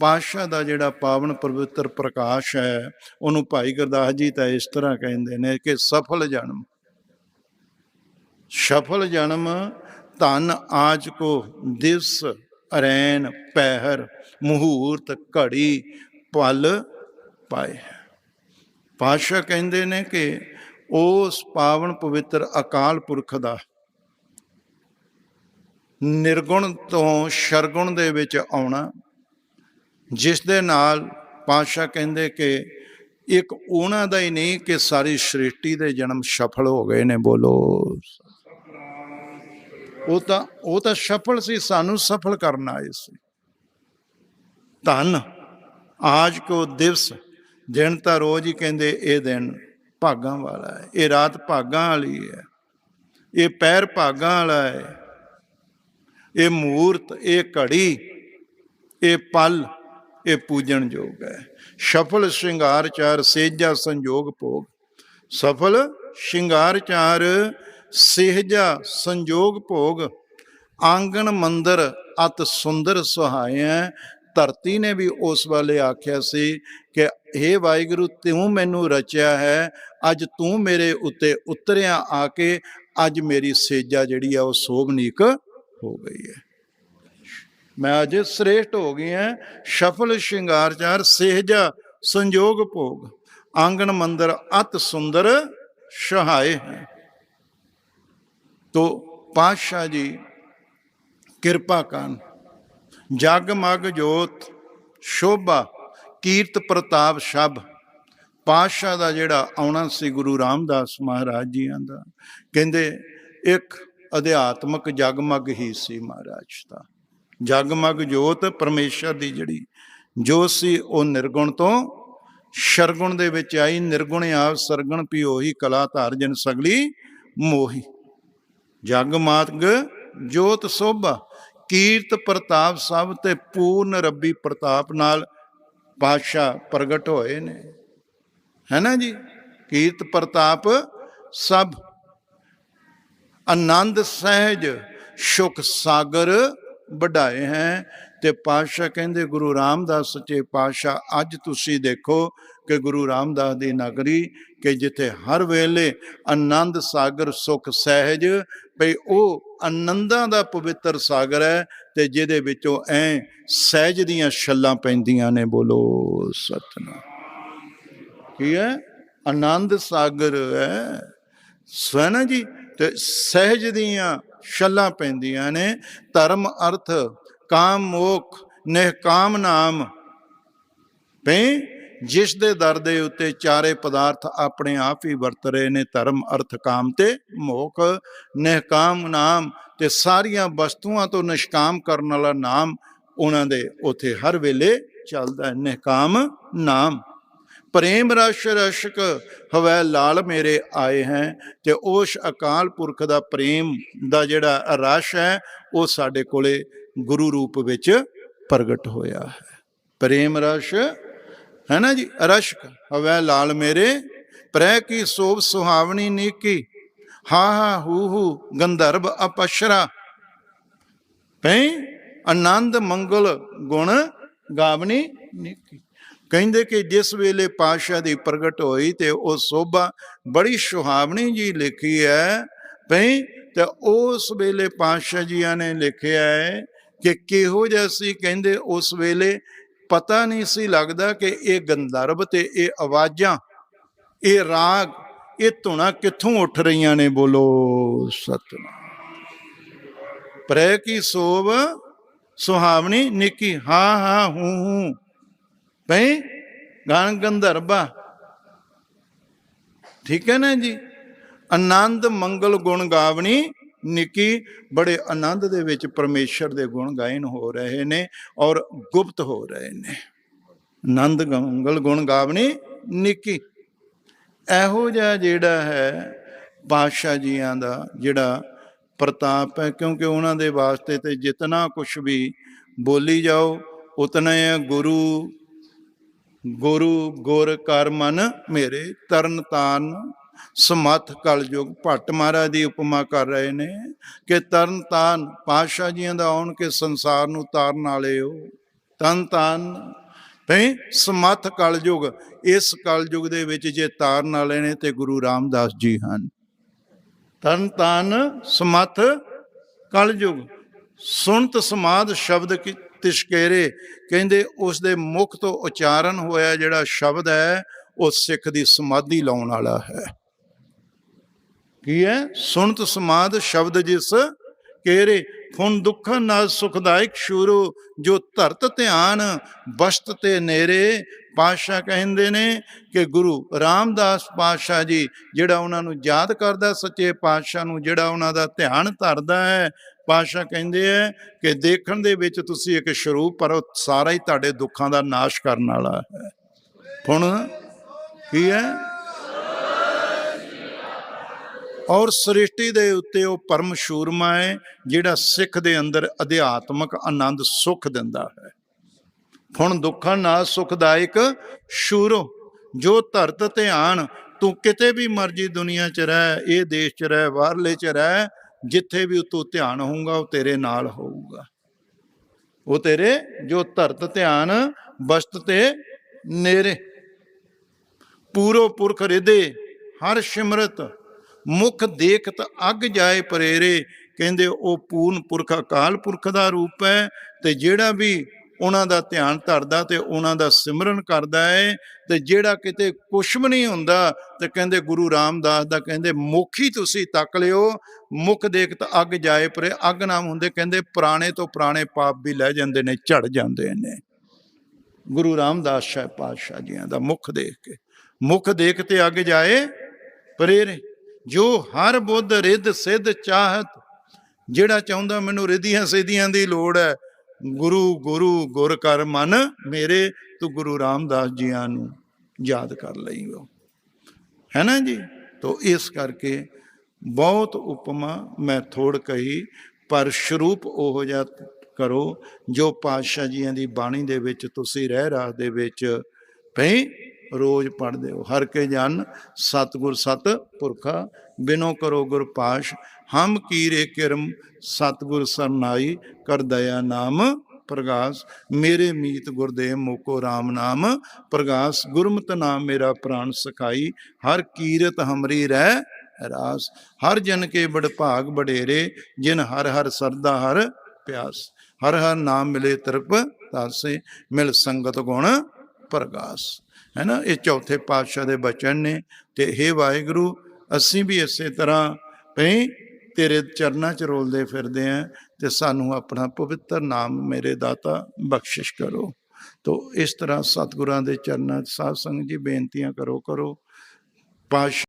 ਪਾਤਸ਼ਾਹ ਦਾ ਜਿਹੜਾ ਪਾਵਨ ਪਵਿੱਤਰ ਪ੍ਰਕਾਸ਼ ਹੈ, ਉਹਨੂੰ ਭਾਈ ਗੁਰਦਾਸ ਜੀ ਤਾਂ ਇਸ ਤਰ੍ਹਾਂ ਕਹਿੰਦੇ ਨੇ ਕਿ ਸਫਲ ਜਨਮ। ਸਫਲ ਜਨਮ ਧਨ ਆਜ ਕੋ ਦਿਵਸ ਅਰੈਨ ਪਹਿਰ ਮਹੂਰਤ ਘੜੀ ਪਲ ਪਾਏ ਪਾਤਸ਼ਾਹ ਕਹਿੰਦੇ ਨੇ ਕਿ ਉਸ ਪਾਵਨ ਪਵਿੱਤਰ ਅਕਾਲ ਪੁਰਖ ਦਾ ਨਿਰਗੁਣ ਤੋਂ ਸ਼ਰਗੁਣ ਦੇ ਵਿੱਚ ਆਉਣਾ ਜਿਸ ਦੇ ਨਾਲ ਪਾਤਸ਼ਾਹ ਕਹਿੰਦੇ ਕਿ ਇੱਕ ਉਹਨਾਂ ਦਾ ਹੀ ਨਹੀਂ ਕਿ ਸਾਰੀ ਸ੍ਰਿਸ਼ਟੀ ਦੇ ਜਨਮ ਸਫਲ ਹੋ ਗਏ ਨੇ, ਬੋਲੋ। ਉਹ ਤਾਂ ਉਹ ਤਾਂ ਸਫਲ ਸੀ, ਸਾਨੂੰ ਸਫਲ ਕਰਨ ਆਏ ਸੀ। ਧੰਨ, ਆਜ ਕੋ ਦਿਵਸ, ਦਿਨ ਤਾਂ ਰੋਜ਼ ਹੀ ਕਹਿੰਦੇ ਇਹ ਦਿਨ ਭਾਗਾਂ ਵਾਲਾ ਹੈ, ਇਹ ਰਾਤ ਭਾਗਾਂ ਵਾਲੀ ਹੈ, ਇਹ ਪੈਰ ਭਾਗਾਂ ਵਾਲਾ ਹੈ, ਇਹ ਮੂਰਤ, ਇਹ ਘੜੀ, ਇਹ ਪਲ ਇਹ ਪੂਜਣ ਯੋਗ ਹੈ। ਸਫਲ ਸ਼ਿੰਗਾਰ ਚਾਰ, ਸੇਜਾ ਸੰਜੋਗ ਭੋਗ। ਸਫਲ ਸ਼ਿੰਗਾਰ ਚਾਰ, ਸੇਜਾ ਸੰਜੋਗ ਭੋਗ। ਆਂਗਣ ਮੰਦਰ ਅਤ ਸੁੰਦਰ ਸੁਹਾਇਆ ਧਰਤੀ ਨੇ ਵੀ ਉਸ ਵਾਲੇ ਆਖਿਆ ਸੀ ਕਿ हे ਵਾਹਿਗੁਰੂ, ਤੂੰ ਮੈਨੂੰ ਰਚਿਆ ਹੈ। ਅੱਜ ਤੂੰ ਮੇਰੇ ਉੱਤੇ ਉਤਰਿਆ ਆ ਕੇ ਅੱਜ ਮੇਰੀ ਸੇਜਾ ਜਿਹੜੀ ਆ, ਉਹ ਸੋਭਨੀਕ ਹੋ ਗਈ ਹੈ। ਮੈਂ ਅੱਜ ਸ੍ਰੇਸ਼ਟ ਹੋ ਗਈ ਹਾਂ। ਸਫਲ, ਸ਼ਿੰਗਾਰ, ਚਾਰ, ਸਹਿਜਾ, ਸੰਜੋਗ, ਭੋਗ। ਆਂਗਣ, ਮੰਦਰ, ਅਤ, ਸੁੰਦਰ, ਸਹਾਏ ਹੈ। ਤੋ ਪਾਤਸ਼ਾਹ ਜੀ, ਕਿਰਪਾ ਕਰਨ। ਜਗ ਮਗ ਜੋਤ, ਸ਼ੋਭਾ, ਕੀਰਤ, ਪ੍ਰਤਾਪ, ਸ਼ਬ। ਪਾਤਸ਼ਾਹ ਦਾ ਜਿਹੜਾ ਆਉਣਾ ਸੀ ਗੁਰੂ ਰਾਮਦਾਸ ਮਹਾਰਾਜ ਜੀਆਂ ਦਾ। ਕਹਿੰਦੇ, ਇੱਕ ਅਧਿਆਤਮਕ ਜਗਮਗ ਹੀ ਸੀ ਮਹਾਰਾਜ ਦਾ। ਜਗਮਗ ਜੋਤ ਪਰਮੇਸ਼ਰ ਦੀ ਜਿਹੜੀ ਜੋਤ ਸੀ ਉਹ ਨਿਰਗੁਣ ਤੋਂ ਸ਼ਰਗੁਣ ਦੇ ਵਿੱਚ ਆਈ। ਨਿਰਗੁਣ ਆਪ ਸਰਗੁਣ ਪੀ ਉਹੀ ਕਲਾ ਧਾਰ ਜਨ ਸਗਲੀ ਮੋਹੀ। ਜਗ ਮਾਤਗ ਜੋਤ ਸੋਭਾ, ਕੀਰਤ ਪ੍ਰਤਾਪ ਸਭ ਤੇ ਪੂਰਨ ਰੱਬੀ ਪ੍ਰਤਾਪ ਨਾਲ ਪਾਤਸ਼ਾਹ ਪ੍ਰਗਟ ਹੋਏ ਨੇ। ਹੈ ਨਾ ਜੀ? ਕੀਰਤ ਪ੍ਰਤਾਪ ਸਭ। ਆਨੰਦ ਸਹਿਜ, ਸੁਖ ਸਾਗਰ ਵਢਾਏ ਹੈ ਤੇ ਪਾਤਸ਼ਾਹ ਕਹਿੰਦੇ ਗੁਰੂ ਰਾਮਦਾਸ ਸੱਚੇ ਪਾਤਸ਼ਾਹ, ਅੱਜ ਤੁਸੀਂ ਦੇਖੋ ਕਿ ਗੁਰੂ ਰਾਮਦਾਸ ਦੀ ਨਗਰੀ ਕਿ ਜਿੱਥੇ ਹਰ ਵੇਲੇ ਆਨੰਦ ਸਾਗਰ, ਸੁਖ ਸਹਿਜ, ਭਈ ਉਹ ਆਨੰਦਾਂ ਦਾ ਪਵਿੱਤਰ ਸਾਗਰ ਹੈ ਤੇ ਜਿਹਦੇ ਵਿੱਚੋਂ ਐ ਸਹਿਜ ਦੀਆਂ ਛੱਲਾਂ ਪੈਂਦੀਆਂ ਨੇ। ਬੋਲੋ ਸਤਨਾਮ। ਕੀ ਹੈ? ਆਨੰਦ ਸਾਗਰ ਹੈ। ਸਵਨਾ ਜੀ, ਤੇ ਸਹਿਜ ਦੀਆਂ ਛੱਲਾਂ ਪੈਂਦੀਆਂ ਨੇ। ਧਰਮ ਅਰਥ, ਕਾਮ ਮੋਖ ਨਿਹਕਾਮ ਨਾਮ। ਪੈ ਜਿਸ ਦੇ ਦਰ ਦੇ ਉੱਤੇ ਚਾਰੇ ਪਦਾਰਥ ਆਪਣੇ ਆਪ ਹੀ ਵਰਤ ਰਹੇ ਨੇ, ਧਰਮ ਅਰਥ, ਕਾਮ ਤੇ ਮੋਖ ਨਿਹਕਾਮ ਨਾਮ ਤੇ ਸਾਰੀਆਂ ਵਸਤੂਆਂ ਤੋਂ ਨਿਸ਼ਕਾਮ ਕਰਨ ਵਾਲਾ ਨਾਮ ਉਹਨਾਂ ਦੇ ਉਥੇ ਹਰ ਵੇਲੇ ਚੱਲਦਾ ਹੈ। ਨਿਹਕਾਮ ਨਾਮ। ਪ੍ਰੇਮ ਰਸ ਰਸ਼ਕ ਹਵੈ ਲਾਲ ਮੇਰੇ ਆਏ ਹੈ, ਤੇ ਉਸ ਅਕਾਲ ਪੁਰਖ ਦਾ ਪ੍ਰੇਮ ਦਾ ਜਿਹੜਾ ਰਸ ਹੈ, ਉਹ ਸਾਡੇ ਕੋਲੇ ਗੁਰੂ ਰੂਪ ਵਿੱਚ ਪ੍ਰਗਟ ਹੋਇਆ ਹੈ। ਪ੍ਰੇਮ ਰਸ, ਹੈ ਨਾ ਜੀ? ਰਸ਼ਕ ਹਵੈ ਲਾਲ ਮੇਰੇ, ਪ੍ਰੈ ਕੀ ਸੋਭ ਸੁਹਾਵਣੀ ਨੀਕੀ, ਹਾ ਹਾ ਹੂ ਹੂ ਗੰਧਰਵ ਅਪਸ਼ਰਾ। ਪੈ ਆਨੰਦ ਮੰਗਲ ਗੁਣ ਗਾਵਣੀ ਨੀਕੀ। ਕਹਿੰਦੇ ਕਿ ਜਿਸ ਵੇਲੇ ਪਾਤਸ਼ਾਹ ਦੀ ਪ੍ਰਗਟ ਹੋਈ ਤੇ ਉਹ ਸੋਭਾ ਬੜੀ ਸੁਹਾਵਣੀ ਜੀ ਲਿਖੀ ਹੈ, ਭਈ ਤੇ ਉਸ ਵੇਲੇ ਪਾਤਸ਼ਾਹ ਜੀਆਂ ਨੇ ਲਿਖਿਆ ਹੈ ਕਿ ਕਿਹੋ ਜਿਹਾ ਸੀ, ਕਹਿੰਦੇ ਉਸ ਵੇਲੇ ਪਤਾ ਨਹੀਂ ਸੀ ਲੱਗਦਾ ਕਿ ਇਹ ਗੰਧਰਵ ਤੇ ਇਹ ਆਵਾਜ਼ਾਂ, ਇਹ ਰਾਗ, ਇਹ ਧੁਨਾ ਕਿੱਥੋਂ ਉੱਠ ਰਹੀਆਂ ਨੇ, ਬੋਲੋ ਸਤਨਾਮ। ਪ੍ਰੈ ਕੀ ਸੋਭ ਸੁਹਾਵਣੀ, ਨਿੱਕੀ, ਹਾਂ ਹਾਂ, ਹੂੰ ਹੂੰ। ਭਈ ਗਾਨ ਗੰਧਰਬਾ ਠੀਕ ਹੈ ਨਾ ਜੀ? ਆਨੰਦ ਮੰਗਲ ਗੁਣ ਗਾਵਣੀ, ਨਿੱਕੀ ਬੜੇ ਆਨੰਦ ਦੇ ਵਿੱਚ ਪਰਮੇਸ਼ਰ ਦੇ ਗੁਣ ਗਾਇਨ ਹੋ ਰਹੇ ਨੇ ਔਰ ਗੁਪਤ ਹੋ ਰਹੇ ਨੇ। ਆਨੰਦ ਮੰਗਲ ਗੁਣ ਗਾਵਣੀ, ਨਿੱਕੀ। ਇਹੋ ਜਿਹਾ ਜਿਹੜਾ ਹੈ ਬਾਦਸ਼ਾਹ ਜੀਆਂ ਦਾ ਜਿਹੜਾ ਪ੍ਰਤਾਪ ਹੈ, ਕਿਉਂਕਿ ਉਹਨਾਂ ਦੇ ਵਾਸਤੇ ਤੇ ਜਿਤਨਾ ਕੁਝ ਵੀ ਬੋਲੀ ਜਾਓ, ਉਤਨਾ ਗੁਰੂ ਗੁਰੂ ਗੁਰ ਕਰ ਮਨ ਮੇਰੇ, ਤਰਨ ਤਾਰਨ ਸਮੱਥ ਕਲਯੁਗ। ਭੱਟ ਮਹਾਰਾਜ ਦੀ ਉਪਮਾ ਕਰ ਰਹੇ ਨੇ ਕਿ ਤਰਨ ਤਾਰਨ ਪਾਤਸ਼ਾਹ ਜੀਆਂ ਦਾ ਆਉਣ ਕੇ ਸੰਸਾਰ ਨੂੰ ਤਾਰਨ ਵਾਲੇ ਹੋ। ਤਨ ਤਾਨ ਭਈ ਸਮੱਥ ਕਲਯੁਗ, ਇਸ ਕਲਯੁਗ ਦੇ ਵਿੱਚ ਜੇ ਤਾਰਨ ਵਾਲੇ ਨੇ ਤੇ ਗੁਰੂ ਰਾਮਦਾਸ ਜੀ ਹਨ। ਤਨ ਤਨ ਸਮੱਥ ਕਲਯੁਗ, ਸੁਣਤ ਸਮਾਦ ਸ਼ਬਦ ਕੀ ਤਿਸ਼ਕੇਰੇ ਕਹਿੰਦੇ ਉਸ ਦੇ ਮੁਖ ਤੋਂ ਉਚਾਰਨ ਹੋਇਆ ਜਿਹੜਾ ਸ਼ਬਦ ਹੈ, ਉਹ ਸਿੱਖ ਦੀ ਸਮਾਧੀ ਲਾਉਣ ਵਾਲਾ ਹੈ। ਕੀ ਹੈ? ਸੁਣਤ ਸਮਾਦ ਸ਼ਬਦ ਜਿਸ ਕੇਰੇ ਫੁਨ ਦੁੱਖਨ ਨਾਲ ਸੁਖਦਾਇਕ ਸ਼ੂਰੋ, ਜੋ ਧਰਤ ਧਿਆਨ ਬਸਤ ਤੇ ਨੇਰੇ ਪਾਸ਼ਾ ਕਹਿੰਦੇ ਨੇ ਕਿ ਗੁਰੂ ਰਾਮਦਾਸ ਪਾਸ਼ਾ ਜੀ ਜਿਹੜਾ ਉਹਨਾਂ ਨੂੰ ਯਾਦ ਕਰਦਾ, ਸੱਚੇ ਪਾਤਸ਼ਾਹ ਨੂੰ ਜਿਹੜਾ ਉਹਨਾਂ ਦਾ ਧਿਆਨ ਧਰਦਾ ਹੈ ਪਾਸ਼ਾ ਕਹਿੰਦੇ ਆ ਕਿ ਦੇਖਣ ਦੇ ਵਿੱਚ ਤੁਸੀਂ ਇੱਕ ਸਰੂਪ, ਪਰ ਉਹ ਸਾਰਾ ਹੀ ਤੁਹਾਡੇ ਦੁੱਖਾਂ ਦਾ ਨਾਸ਼ ਕਰਨ ਵਾਲਾ ਹੈ। ਹੁਣ ਕੀ ਹੈ ਔਰ ਸ੍ਰਿਸ਼ਟੀ ਦੇ ਉੱਤੇ ਉਹ ਪਰਮ ਸ਼ੂਰਮਾ ਹੈ ਜਿਹੜਾ ਸਿੱਖ ਦੇ ਅੰਦਰ ਅਧਿਆਤਮਕ ਆਨੰਦ, ਸੁਖ ਦਿੰਦਾ ਹੈ। ਹੁਣ ਦੁੱਖਾਂ ਨਾਲ ਸੁਖਦਾਇਕ ਸ਼ੂਰੋ, ਜੋ ਧਰਤ ਧਿਆਨ, ਤੂੰ ਕਿਤੇ ਵੀ ਮਰਜ਼ੀ ਦੁਨੀਆ 'ਚ ਰਹਿ, ਇਹ ਦੇਸ਼ 'ਚ ਰਹਿ, ਬਾਹਰਲੇ 'ਚ ਰਹਿ ਜਿੱਥੇ ਵੀ ਤੂੰ ਧਿਆਨ ਹੋਊਗਾ, ਉਹ ਤੇਰੇ ਨਾਲ ਹੋਊਗਾ। ਉਹ ਤੇਰੇ, ਜੋ ਧਰਤ ਧਿਆਨ ਬਸਤ ਤੇ ਨੇਰੇ। ਪੂਰੋ ਪੁਰਖ ਰਿਦੇ ਹਰ ਸਿਮਰਤ, ਮੁਖ ਦੇਖਤ ਅਗ ਜਾਏ ਪਰੇਰੇ। ਕਹਿੰਦੇ, ਉਹ ਪੂਰਨ ਪੁਰਖ ਅਕਾਲ ਪੁਰਖ ਦਾ ਰੂਪ ਹੈ ਤੇ ਜਿਹੜਾ ਵੀ ਉਹਨਾਂ ਦਾ ਧਿਆਨ ਧਰਦਾ ਤੇ ਉਹਨਾਂ ਦਾ ਸਿਮਰਨ ਕਰਦਾ ਹੈ ਤੇ ਜਿਹੜਾ ਕਿਤੇ ਕੁਛ ਵੀ ਨਹੀਂ ਹੁੰਦਾ ਤੇ ਕਹਿੰਦੇ ਗੁਰੂ ਰਾਮਦਾਸ ਦਾ ਕਹਿੰਦੇ ਮੁਖ ਹੀ ਤੁਸੀਂ ਤੱਕ ਲਿਓ, ਮੁਖ ਦੇਖਤ ਅੱਗ ਜਾਏ ਪਰੇ, ਅੱਗ ਨਾਮ ਹੁੰਦੇ ਕਹਿੰਦੇ ਪੁਰਾਣੇ ਤੋਂ ਪੁਰਾਣੇ ਪਾਪ ਵੀ ਲੈ ਜਾਂਦੇ ਨੇ, ਝੜ ਜਾਂਦੇ ਨੇ। ਗੁਰੂ ਰਾਮਦਾਸ ਸਾਹਿਬ ਪਾਤਸ਼ਾਹ ਜੀਆਂ ਦਾ ਮੁਖ ਦੇਖ ਕੇ, ਮੁਖ ਦੇਖ ਤੇ ਅੱਗ ਜਾਏ ਪ੍ਰੇਰੇ ਜੋ ਹਰ ਬੁੱਧ ਰਿੱਧ ਸਿੱਧ ਚਾਹਤ, ਜਿਹੜਾ ਚਾਹੁੰਦਾ ਮੈਨੂੰ ਰਿਧੀਆਂ ਸਿੱਧੀਆਂ ਦੀ ਲੋੜ ਹੈ ਗੁਰੂ ਗੁਰੂ ਗੁਰ ਕਰ ਮਨ ਮੇਰੇ, ਤੂੰ ਗੁਰੂ ਰਾਮਦਾਸ ਜੀਆਂ ਨੂੰ ਯਾਦ ਕਰ ਲਈਓ ਹੈ। ਨਾ ਜੀ? ਤੋ ਇਸ ਕਰਕੇ ਬਹੁਤ ਉਪਮਾ ਮੈਂ ਥੋੜ ਕਹੀ, ਪਰ ਸਰੂਪ ਉਹ ਜਿਹਾ ਕਰੋ ਜੋ ਪਾਤਸ਼ਾਹ ਜੀਆਂ ਦੀ ਬਾਣੀ ਦੇ ਵਿੱਚ, ਤੁਸੀਂ ਰਹਿ ਰਾਹ ਦੇ ਵਿੱਚ ਪਈ ਰੋਜ਼ ਪੜ੍ਹਦੇ ਹੋ। ਹਰ ਕੇ ਜਨ ਸਤਗੁਰ ਸਤ ਪੁਰਖਾ, ਬਿਨੋ ਕਰੋ ਗੁਰ ਪਾਸ਼, ਹਮ ਕੀਰੇ ਕਿਰਮ, ਸਤਗੁਰ ਸਰਨਾਈ ਕਰ ਦਇਆ ਨਾਮ ਪ੍ਰਗਾਸ। ਮੇਰੇ ਮੀਤ ਗੁਰਦੇਵ ਮੋਕੋ RAM ਨਾਮ ਪ੍ਰਗਾਸ। ਗੁਰਮਤਿ ਨਾਮ ਮੇਰਾ ਪ੍ਰਾਨ ਸਖਾਈ, ਹਰ ਕੀਰਤ ਹਮਰੀ ਰਹਿ ਰਾਸ। ਹਰ ਜਨ ਕੇ ਬੜ ਭਾਗ ਬਡੇਰੇ ਜਿਨ ਹਰ ਹਰ ਸਰਦਾ ਹਰ ਪਿਆਸ। ਹਰ ਹਰ ਨਾਮ ਮਿਲੇ ਤਰਪ ਤਾਸੇ ਮਿਲ ਸੰਗਤ ਗੁਣ ਪ੍ਰਗਾਸ। ਹੈ ਨਾ ਇਹ ਚੌਥੇ ਪਾਤਸ਼ਾਹ ਦੇ ਬਚਨ ਨੇ ਤੇ ਹੇ ਵਾਹਿਗੁਰੂ, ਅਸੀਂ ਵੀ ਇਸੇ ਤਰ੍ਹਾਂ ਭਈ ਤੇਰੇ ਚਰਨਾਂ 'ਚ ਰੋਲਦੇ ਫਿਰਦੇ ਆਂ ਤੇ ਸਾਨੂੰ ਆਪਣਾ ਪਵਿੱਤਰ ਨਾਮ ਮੇਰੇ ਦਾਤਾ ਬਖਸ਼ਿਸ਼ ਕਰੋ। ਤੋ ਇਸ ਤਰ੍ਹਾਂ ਸਤਿਗੁਰਾਂ ਦੇ ਚਰਨਾਂ 'ਚ ਸਾਧ ਸੰਗਤ ਜੀ ਬੇਨਤੀਆਂ ਕਰੋ ਕਰੋ ਪਾਸ਼